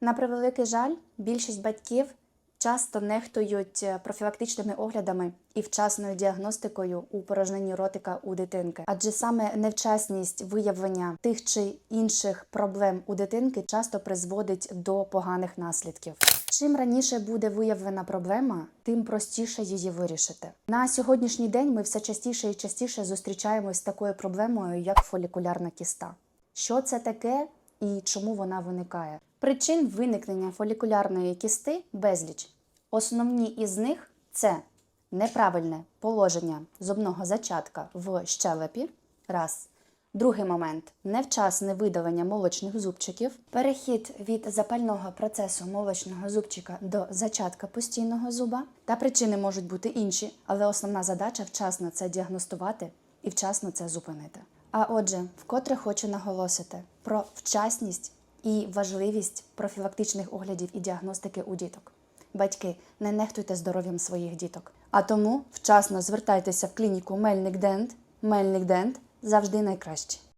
На превеликий жаль, більшість батьків часто нехтують е, профілактичними оглядами і вчасною діагностикою у порожненні ротика у дитинки, адже саме невчасність виявлення тих чи інших проблем у дитинки часто призводить до поганих наслідків. Чим раніше буде виявлена проблема, тим простіше її вирішити. На сьогоднішній день ми все частіше і частіше зустрічаємось з такою проблемою, як фолікулярна кіста. Що це таке і чому вона виникає? Причин виникнення фолікулярної кісти безліч. Основні із них це неправильне положення зубного зачатка в щелепі. Раз. Другий момент невчасне видалення молочних зубчиків, перехід від запального процесу молочного зубчика до зачатка постійного зуба. Та причини можуть бути інші, але основна задача вчасно це діагностувати і вчасно це зупинити. А отже, вкотре хочу наголосити про вчасність і важливість профілактичних оглядів і діагностики у діток. Батьки, не нехтуйте здоров'ям своїх діток. А тому вчасно звертайтеся в клініку Мельник Дент. Мельник Дент завжди найкраще.